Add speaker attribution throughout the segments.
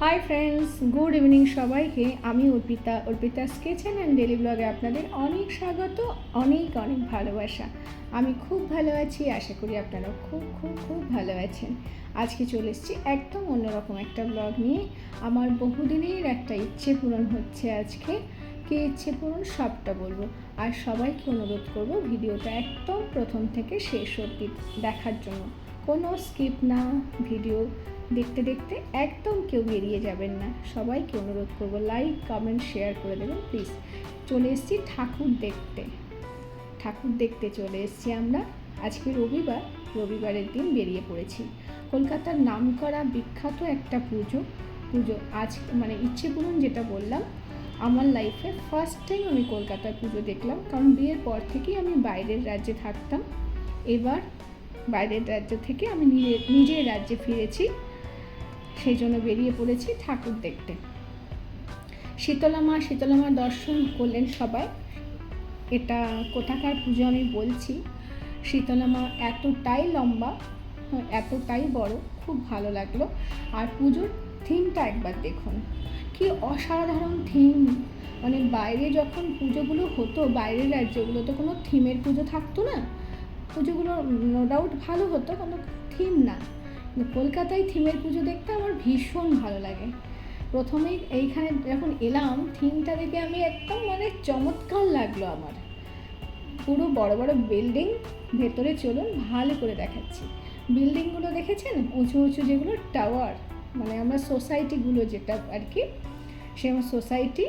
Speaker 1: Hi friends good evening সবাইকে। আমি Arpita Arpita স্কেচেন and daily ব্লগে আপনাদের অনেক স্বাগত, অনেক অনেক ভালোবাসা। আমি খুব ভালো আছি, আশা করি আপনারা খুব খুব খুব ভালো আছেন। আজকে চলে এসেছি একদম অন্যরকম একটা ব্লগ নিয়ে। আমার বহুদিনের একটা ইচ্ছে পূরণ হচ্ছে আজকে। কে ইচ্ছে পূরণ সবটা বলব। আর সবাইকে অনুরোধ করব ভিডিওটা একদম প্রথম থেকে শেষ অবধি দেখার জন্য। কোনো স্কিপ না ভিডিও দেখতে দেখতে একদম কেউ বেরিয়ে যাবেন না। সবাইকে অনুরোধ করব লাইক কমেন্ট শেয়ার করে দেবেন প্লিজ চলে এসেছি ঠাকুর দেখতে। ঠাকুর দেখতে চলে এসেছি আমরা। আজকে রবিবার, রবিবারের দিন বেরিয়ে পড়েছি। কলকাতার নামকরা বিখ্যাত একটা পুজো। পুজো আজ মানে ইচ্ছে পূরণ যেটা বললাম, আমার লাইফে ফার্স্ট টাইম আমি কলকাতার পুজো দেখলাম। কারণ বিয়ের পর থেকেই আমি বাইরের রাজ্যে থাকতাম। এবার বাইরের রাজ্য থেকে আমি নিজের রাজ্যে ফিরেছি। সেই জন্য বেরিয়ে পড়েছি ঠাকুর দেখতে। শীতলা মা শীতলা মা দর্শন করলেন সবাই। এটা কোথাকার পুজো আমি বলছি। শীতলা মা এতটাই লম্বা হ্যাঁ, এতটাই বড় খুব ভালো লাগল। আর পুজোর থিমটা একবার দেখুন। কি অসাধারণ থিম মানে বাইরে যখন পুজোগুলো হতো বাইরের রাজ্যগুলো তো কোনো থিমের পুজো থাকতো না। পুজোগুলো নো ডাউট ভালো হতো কোনো থিম না। কিন্তু কলকাতায় থিমের পুজো দেখতে আমার ভীষণ ভালো লাগে। প্রথমেই এইখানে যখন এলাম, থিমটা দেখে আমি একদম মানে চমৎকার লাগল আমার। পুরো বড় বড় বিল্ডিং ভেতরে চলুন ভালো করে দেখাচ্ছি। বিল্ডিংগুলো দেখেছেন? উঁচু উঁচু যেগুলো টাওয়ার মানে আমরা সোসাইটিগুলো যেটা আর কি সে সোসাইটি।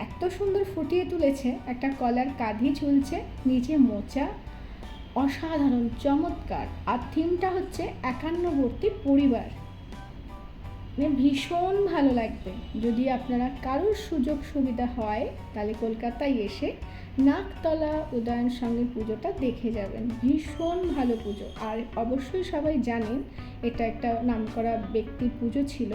Speaker 1: এত সুন্দর ফুটিয়ে তুলেছে, একটা কলার কাঁধি ঝুলছে, নিচে মোচা অসাধারণ, চমৎকার। আর থিমটা হচ্ছে একান্নবর্তী পরিবার। মানে ভীষণ ভালো লাগবে। যদি আপনারা কারোর সুযোগ সুবিধা হয়, তাহলে কলকাতায় এসে নাকতলা উদয়ন সঙ্গে পুজোটা দেখে যাবেন। ভীষণ ভালো পুজো। আর অবশ্যই সবাই জানেন, এটা একটা নামকরা ব্যক্তির পুজো ছিল।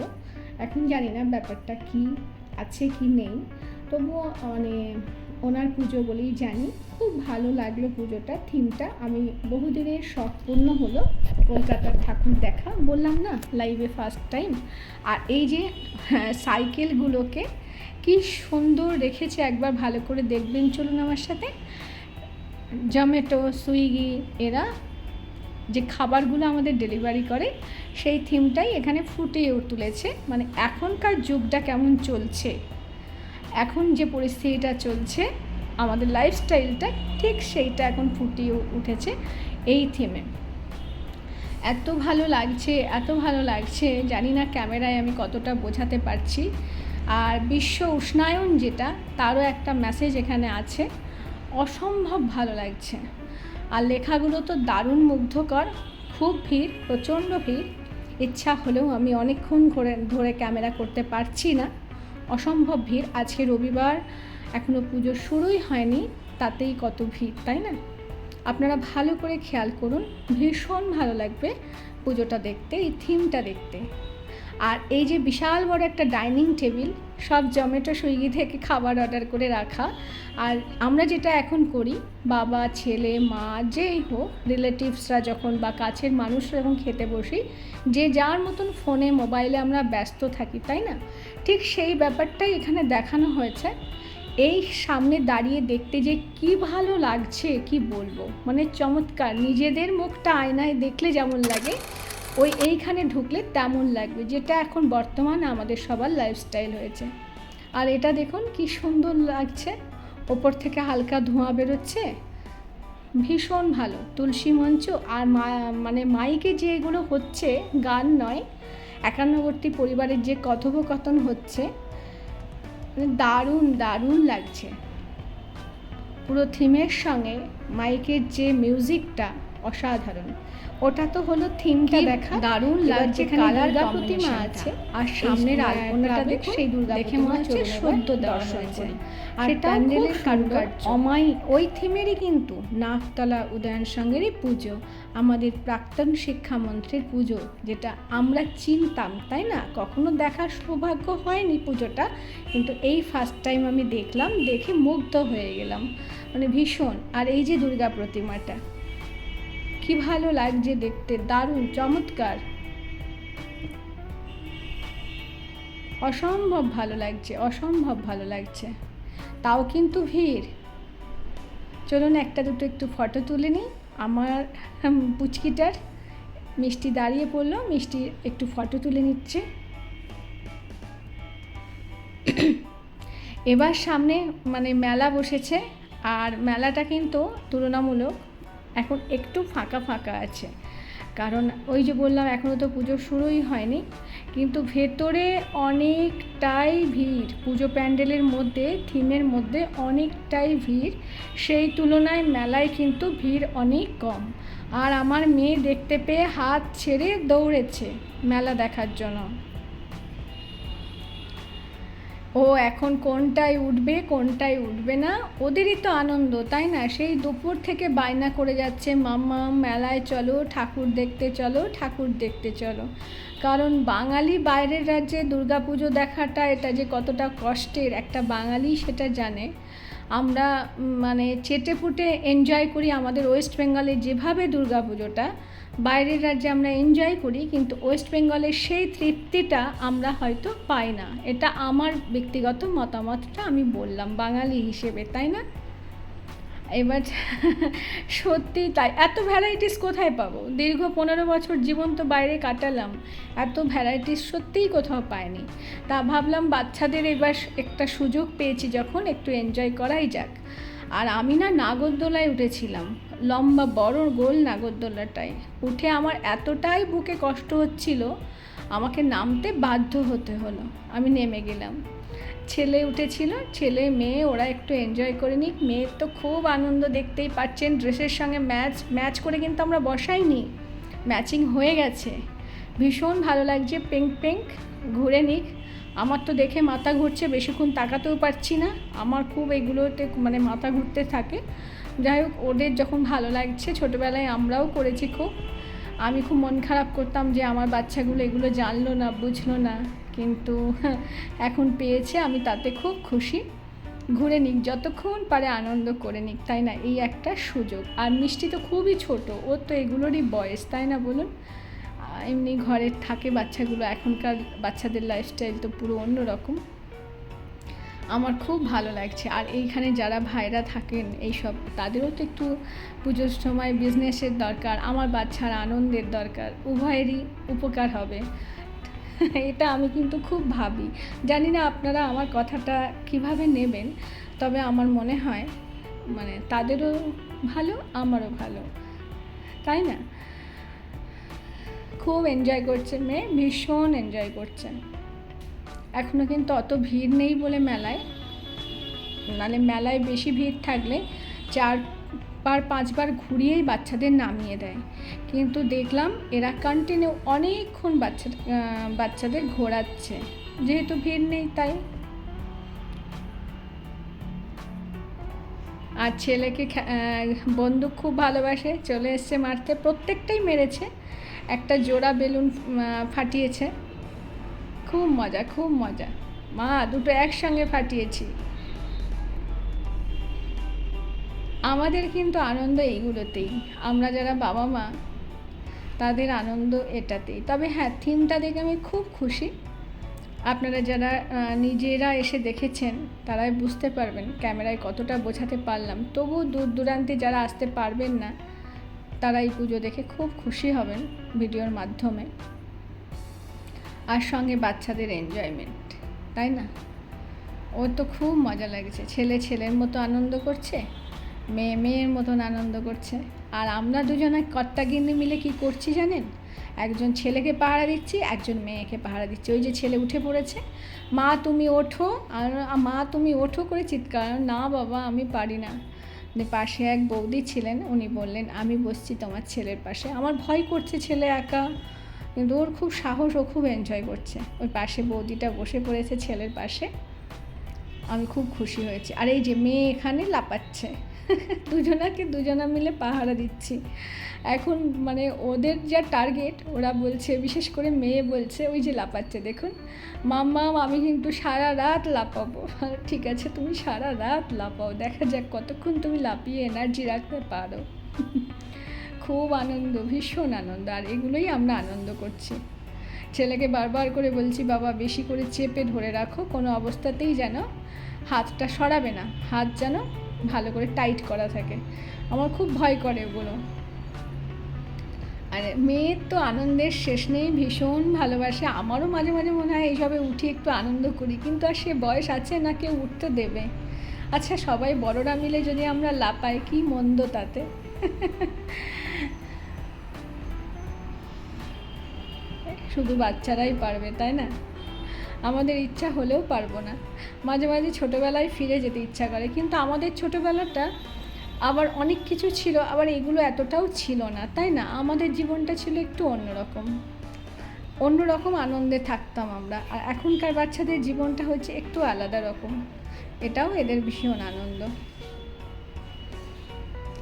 Speaker 1: এখন জানি না ব্যাপারটা কি, আছে কি নেই। তবুও মানে ওনার পুজো বলেই জানি। খুব ভালো লাগল পুজোটা থিমটা। আমি বহুদিনের শখ পূর্ণ হলো কলকাতার ঠাকুর দেখা। বললাম না লাইভে ফার্স্ট টাইম আর এই যে হ্যাঁ, সাইকেলগুলোকে কি সুন্দর রেখেছে একবার ভালো করে দেখবেন। চলুন আমার সাথে। জমেটো সুইগি এরা যে খাবারগুলো আমাদের ডেলিভারি করে সেই থিমটাই এখানে ফুটিয়ে তুলেছে। মানে এখনকার যুগটা কেমন চলছে? এখন যে পরিস্থিতিটা চলছে, আমাদের লাইফস্টাইলটা ঠিক সেইটা এখন ফুটিয়ে উঠেছে এই থিমে এত ভালো লাগছে, এত ভালো লাগছে, জানি না ক্যামেরায় আমি কতটা বোঝাতে পারছি। আর বিশ্ব উষ্ণায়ন যেটা, তারও একটা মেসেজ এখানে আছে, অসম্ভব ভালো লাগছে। আর লেখাগুলো তো দারুণ মুগ্ধকর, খুব ভিড়, প্রচণ্ড ভিড়। ইচ্ছা হলেও আমি অনেকক্ষণ ধরে ধরে ক্যামেরা করতে পারছি না। অসম্ভব ভিড়। আজকে রবিবার এখনও পুজো শুরুই হয়নি, তাতেই কত ভিড়, তাই না? আপনারা ভালো করে খেয়াল করুন, ভীষণ ভালো লাগবে পুজোটা দেখতে, এই থিমটা দেখতে। আর এই যে বিশাল বড় একটা ডাইনিং টেবিল, সব জমেটো সুইগি থেকে খাবার অর্ডার করে রাখা। আর আমরা যেটা এখন করি, বাবা, ছেলে, মা, যেই হোক রিলেটিভসরা যখন বা কাছের মানুষরা যখন খেতে বসি, যে যার মতন ফোনে, মোবাইলে আমরা ব্যস্ত থাকি, তাই না? ঠিক সেই ব্যাপারটাই এখানে দেখানো হয়েছে। এই সামনে দাঁড়িয়ে দেখতে যে কি ভালো লাগছে, কি বলব? মানে চমৎকার, নিজেদের মুখটা আয়নায় দেখলে যেমন লাগে ওই এইখানে ঢুকলে তেমন লাগবে, যেটা এখন বর্তমানে আমাদের সবার লাইফস্টাইল হয়েছে। আর এটা দেখুন কি সুন্দর লাগছে, ওপর থেকে হালকা ধোঁয়া বেরোচ্ছে, ভীষণ ভালো। তুলসী মঞ্চ আর মানে মাইকে যেগুলো হচ্ছে গান নয়, একান্নবর্তী পরিবারের যে কথোপকথন হচ্ছে মানে দারুণ দারুণ লাগছে। পুরো থিমের সঙ্গে মাইকের যে মিউজিকটা অসাধারণ। ওটা তো হলো থিমটা দেখা। দারুণ লাগছে কালার প্রতিমা আছে আর সামনের আলপনাটা দেখে সেই দুর্গা দেখে মনে হচ্ছে সদ্য দর্শন করি। আর প্যান্ডেলের কারুকার্য। অমাই ওই থিমেরই কিন্তু নাকতলা উদয়ন সঙ্গেরই পুজো আমাদের প্রাক্তন শিক্ষামন্ত্রীর পুজো যেটা আমরা চিনতাম তাই না? কখনো দেখার সৌভাগ্য হয়নি পুজোটা কিন্তু এই ফার্স্ট টাইম আমি দেখলাম দেখে মুগ্ধ হয়ে গেলাম। মানে ভীষণ। আর এই যে দুর্গা প্রতিমাটা কি ভালো লাগছে দেখতে? দারুণ, চমৎকার। অসম্ভব ভালো লাগছে, অসম্ভব ভালো লাগছে। তাও কিন্তু ভিড়। চলুন একটা দুটো একটু ফটো তুলে নিই। আমার পুচকিটার মিষ্টি দাঁড়িয়ে পড়ল, মিষ্টি একটু ফটো তুলে নিচ্ছে। এবার সামনে মানে মেলা বসেছে, আর মেলাটা কিন্তু তুলনামূলক এখন একটু ফাঁকা ফাঁকা আছে। কারণ ওই যে বললাম এখনও তো পুজো শুরুই হয়নি। কিন্তু ভেতরে অনেকটাই ভিড়। পুজো প্যান্ডেলের মধ্যে, থিমের মধ্যে অনেকটাই ভিড়। সেই তুলনায় মেলায় কিন্তু ভিড় অনেক কম। আর আমার মেয়ে দেখতে পেয়ে হাত ছেড়ে দৌড়েছে মেলা দেখার জন্য। ও এখন কোনটায় উঠবে কোনটায় উঠবে না, ওদেরই তো আনন্দ, তাই না? সেই দুপুর থেকে বায়না করে যাচ্ছে মাম্মা মেলায় চলো, ঠাকুর দেখতে চলো, ঠাকুর দেখতে চলো। কারণ বাঙালি বাইরের রাজ্যে দুর্গাপুজো দেখাটা, এটা যে কতটা কষ্টের, একটা বাঙালি সেটা জানে। আমরা মানে চেটে ফুটে এনজয় করি আমাদের ওয়েস্ট বেঙ্গলে যেভাবে দুর্গা পুজোটা, বাইরের রাজ্যে আমরা এনজয় করি, কিন্তু ওয়েস্ট বেঙ্গলের সেই তৃপ্তিটা আমরা হয়তো পাই না। এটা আমার ব্যক্তিগত মতামতটা আমি বললাম, বাঙালি হিসেবে, তাই না? এবার সত্যি তাই, এত ভ্যারাইটিস কোথায় পাবো? দীর্ঘ পনেরো বছর জীবন তো বাইরে কাটালাম, এত ভ্যারাইটিস সত্যিই কোথাও পাইনি। তা ভাবলাম বাচ্চাদের এবার একটা সুযোগ পেয়েছি যখন একটু এনজয় করাই যাক। আর আমি না নাগরদোলায় উঠেছিলাম, লম্বা বড় গোল নাগরদোলাটায়। উঠে আমার এতটাই বুকে কষ্ট হচ্ছিল, আমাকে নামতে বাধ্য হতে হলো। আমি নেমে গেলাম। ছেলে উঠেছিল, ছেলে, মেয়ে, ওরা একটু এনজয় করে নিক। মেয়ের তো খুব আনন্দ, দেখতেই পাচ্ছেন, ড্রেসের সঙ্গে ম্যাচ ম্যাচ করে কিন্তু আমরা বসাইনি। ম্যাচিং হয়ে গেছে। ভীষণ ভালো লাগছে পিঙ্ক পিঙ্ক ঘুরে নিক। আমার তো দেখে মাথা ঘুরছে, বেশিক্ষণ তাকাতেও পারছি না। আমার খুব এগুলোতে মানে মাথা ঘুরতে থাকে। যাই হোক, ওদের যখন ভালো লাগছে, ছোটোবেলায় আমরাও করেছি খুব। আমি খুব মন খারাপ করতাম যে আমার বাচ্চাগুলো এগুলো জানলো না, বুঝলো না। কিন্তু এখন পেয়েছে, আমি তাতে খুব খুশি। ঘুরে নিক, যতক্ষণ পারে আনন্দ করে নিক, তাই না? এই একটা সুযোগ। আর মিষ্টি তো খুবই ছোট, ওর তো এগুলোরই বয়স, তাই না বলুন? এমনি ঘরে থাকে বাচ্চাগুলো, এখনকার বাচ্চাদের লাইফস্টাইল তো পুরো অন্যরকম। আমার খুব ভালো লাগছে। আর এইখানে যারা ভাইরা থাকেন এইসব, তাদেরও তো একটু পুজোর সময় বিজনেসের দরকার, আমার বাচ্চার আনন্দের দরকার, উভয়েরই উপকার হবে। এটা আমি কিন্তু খুব ভাবি। জানি না আপনারা আমার কথাটা কীভাবে নেবেন, তবে আমার মনে হয় মানে তাদেরও ভালো, আমারও ভালো। তাই না? খুব এনজয় করছে মেয়ে, ভীষণ এনজয় করছে। এখনও কিন্তু অত ভিড় নেই বলে মেলায়। নালে মেলায় বেশি ভিড় থাকলে চারবার পাঁচবার ঘুরিয়েই বাচ্চাদের নামিয়ে দেয়। কিন্তু দেখলাম এরা কন্টিনিউ অনেকক্ষণ বাচ্চা বাচ্চাদের ঘোরাচ্ছে। যেহেতু ভিড় নেই, তাই। আর ছেলেকে বন্দুক খুব ভালোবাসে, চলে এসছে মারতে। প্রত্যেকটাই মেরেছে। একটা জোড়া বেলুন ফাটিয়েছে। খুব মজা খুব মজা। মা, দুটো একসঙ্গে ফাটিয়েছি। আমাদের কিন্তু আনন্দ এইগুলোতেই। আমরা যারা বাবা মা, তাদের আনন্দ এটাতেই। তবে হ্যাঁ থিমটা দেখে আমি খুব খুশি। আপনারা যারা নিজেরা এসে দেখেছেন, তারাই বুঝতে পারবেন ক্যামেরায় কতটা বোঝাতে পারলাম। তবু দূর দূরান্তে যারা আসতে পারবেন না, তারা এই পুজো দেখে খুব খুশি হবেন ভিডিওর মাধ্যমে। আর সঙ্গে বাচ্চাদের এনজয়মেন্ট তাই না? ওর তো খুব মজা লাগছে। ছেলে ছেলের মতো আনন্দ করছে। মেয়ে, মেয়ের মতন আনন্দ করছে। আর আমরা দুজনে কর্তাগিন্নি মিলে কি করছি জানেন? একজন ছেলেকে পাহারা দিচ্ছি, একজন মেয়েকে পাহারা দিচ্ছি। ওই যে ছেলে উঠে পড়েছে। মা, তুমি ওঠো। আর মা, তুমি ওঠো করে চিৎকার। না বাবা, আমি পারি না। পাশে এক বৌদি ছিলেন, উনি বললেন, আমি বসছি তোমার ছেলের পাশে। আমার ভয় করছে ছেলে একা। কিন্তু ওর খুব সাহস, ও খুব এনজয় করছে। ওই পাশে বৌদিটা বসে পড়েছে ছেলের পাশে। আমি খুব খুশি হয়েছি। আর এই যে মেয়ে এখানে লাপাচ্ছে। দুজনাকে দুজনা মিলে পাহারা দিচ্ছি। এখন মানে ওদের যা টার্গেট ওরা বলছে, বিশেষ করে মেয়ে বলছে, ওই যে লাপাচ্ছে দেখুন। মাম্মাম আমি কিন্তু সারা রাত লাপাবো ঠিক আছে, তুমি সারা রাত লাপাও দেখা যাক কতক্ষণ তুমি লাপিয়ে এনার্জি রাখতে পারো। খুব আনন্দ, ভীষণ আনন্দ, আর এগুলোই আমরা আনন্দ করছি। ছেলেকে বারবার করে বলছি, বাবা, বেশি করে চেপে ধরে রাখো, কোনো অবস্থাতেই যেন হাতটা সরাবে না। হাত যেন ভালো করে টাইট করা থাকে। আমার খুব ভয় করে ওগুলো আর, মেয়ের তো আনন্দের শেষ নেই, ভীষণ ভালোবাসে। আমারও মাঝে মাঝে মনে হয় এইসবে উঠি একটু আনন্দ করি, কিন্তু আর সে বয়স আছে না, কেউ উঠতে দেবে। আচ্ছা সবাই বড়রা মিলে যদি আমরা লাপাই কি মন্দ তাতে। শুধু বাচ্চারাই পারবে, তাই না? আমাদের ইচ্ছা হলেও পারব না। মাঝে মাঝে ছোটোবেলায় ফিরে যেতে ইচ্ছা করে। কিন্তু আমাদের ছোটোবেলাটা আবার অনেক কিছু ছিল, আবার এগুলো এতটাও ছিল না, তাই না? আমাদের জীবনটা ছিল একটু অন্যরকম। অন্যরকম আনন্দে থাকতাম আমরা। আর এখনকার বাচ্চাদের জীবনটা হচ্ছে একটু আলাদা রকম। এটাও এদের ভীষণ আনন্দ।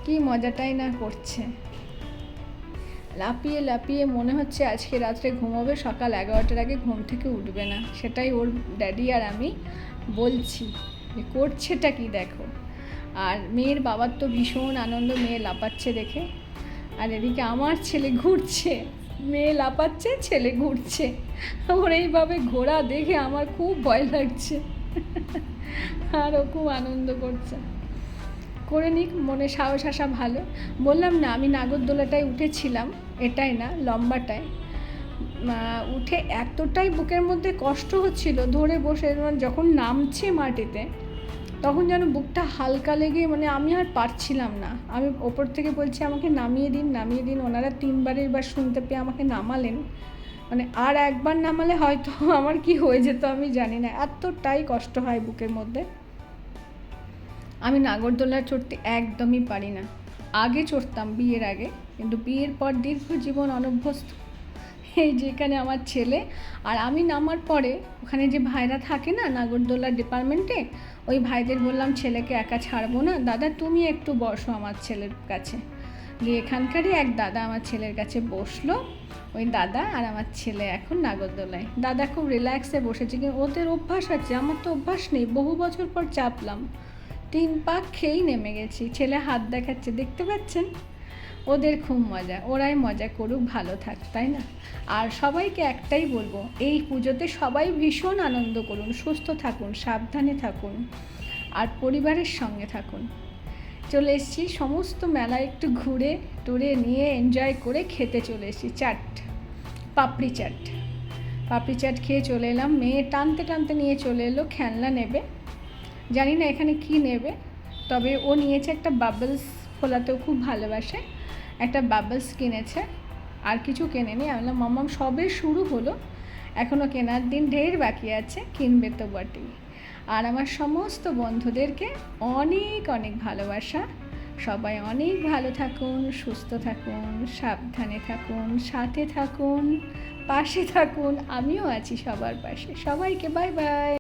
Speaker 1: কি মজাটাই না করছে। লাপিয়ে লাপিয়ে মনে হচ্ছে আজকে রাত্রে ঘুমোবে, সকাল এগারোটার আগে ঘুম থেকে উঠবে না। সেটাই ওর ড্যাডি আর আমি বলছি যে, করছেটা কি দেখো? আর মেয়ের বাবার তো ভীষণ আনন্দ, মেয়ে লাপাচ্ছে দেখে। আর এদিকে আমার ছেলে ঘুরছে, মেয়ে লাপাচ্ছে, ছেলে ঘুরছে। ওর এইভাবে ঘোরা দেখে আমার খুব ভয় লাগছে। আর ও খুব আনন্দ করছে। করে নিক, মনে সাহস আসা ভালো। বললাম না, আমি নাগরদোলাটায় উঠেছিলাম। এটাই না লম্বাটায় আহ, উঠে এতটাই বুকের মধ্যে কষ্ট হচ্ছিল ধরে বসে মানে যখন নামছে মাটিতে তখন যেন বুকটা হালকা লেগে মানে আমি আর পারছিলাম না। আমি ওপর থেকে বলছি আমাকে নামিয়ে দিন নামিয়ে দিন। ওনারা তিনবারের বার শুনতে পেয়ে আমাকে নামালেন। মানে আর একবার নামালে হয়তো আমার কি হয়ে যেত আমি জানি না। এতটাই কষ্ট হয় বুকের মধ্যে। আমি নাগরদোলা চড়তে একদমই পারি না। আগে চড়তাম বিয়ের আগে। কিন্তু বিয়ের পর দীর্ঘ জীবন অনভ্যস্ত। এই যেখানে আমার ছেলে, আর আমি নামার পরে ওখানে যে ভাইরা থাকে না, নাগরদোলার ডিপার্টমেন্টে ওই ভাইদের বললাম, ছেলেকে একা ছাড়বো না। দাদা, তুমি একটু বসো আমার ছেলের কাছে। দিয়ে এখানকারই এক দাদা আমার ছেলের কাছে বসল, ওই দাদা আর আমার ছেলে এখন নাগরদোলায়। দাদা খুব রিল্যাক্সে বসেছে, কিন্তু ওদের অভ্যাস আছে, আমার তো অভ্যাস নেই, বহু বছর পর চাপলাম। তিন পাক খেয়েই নেমে গেছি, ছেলে হাত দেখাচ্ছে, দেখতে পাচ্ছেন? ওদের খুব মজা, ওরাই মজা করুক, ভালো থাক, তাই না? আর সবাইকে একটাই বলব, এই পুজোতে সবাই ভীষণ আনন্দ করুন, সুস্থ থাকুন, সাবধানে থাকুন আর পরিবারের সঙ্গে থাকুন। চলে এসেছি, সমস্ত মেলা একটু ঘুরে টুরে নিয়ে এনজয় করে খেতে চলে এসেছি, চাট, পাপড়ি চাট। পাপড়ি চাট খেয়ে চলে এলাম, মেয়ে টানতে টানতে নিয়ে চলে এলো, খেলনা নেবে। জানি না এখানে কি নেবে, তবে ও নিয়েছে একটা বাবলস খোলাতেও খুব ভালোবাসে। একটা বাবলস কিনেছে, আর কিছু কেনেনি। আমি বললাম, মামাম, সবে শুরু হলো। এখনও কেনার দিন ঢের বাকি আছে, কিনবে তো বটেই। আর আমার সমস্ত বন্ধুদেরকে অনেক অনেক ভালোবাসা। সবাই অনেক ভালো থাকুন, সুস্থ থাকুন, সাবধানে থাকুন, সাথে থাকুন, পাশে থাকুন। আমিও আছি সবার পাশে। সবাইকে বাই বাই